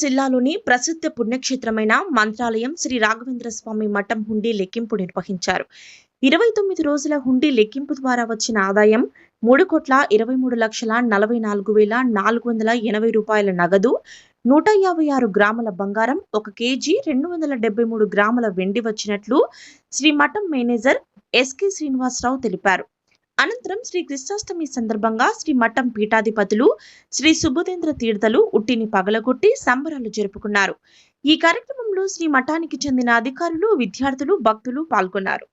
జిల్లాలోని ప్రసిద్ధ పుణ్యక్షేత్రమైన మంత్రాలయం శ్రీ రాఘవేంద్ర స్వామి మఠం హుండీ లెక్కింపు నిర్వహించారు. ఇరవై తొమ్మిది రోజుల హుండీ లెక్కింపు ద్వారా వచ్చిన ఆదాయం మూడు కోట్ల ఇరవై మూడు లక్షల నలభై నాలుగు వేల నాలుగు వందల ఎనభై రూపాయల నగదు నూట యాభై ఆరు గ్రాముల బంగారం ఒక కేజీ రెండు వందల డెబ్బై మూడు గ్రాముల వెండి వచ్చినట్లు శ్రీ మఠం మేనేజర్ ఎస్కే శ్రీనివాసరావు తెలిపారు. అనంతరం శ్రీ కృష్ణాష్టమి సందర్భంగా శ్రీ మఠం పీఠాధిపతులు శ్రీ సుబుధేంద్ర తీర్థలు ఉట్టిని పగలగొట్టి సంబరాలు జరుపుకున్నారు. ఈ కార్యక్రమంలో శ్రీ మఠానికి చెందిన అధికారులు విద్యార్థులు భక్తులు పాల్గొన్నారు.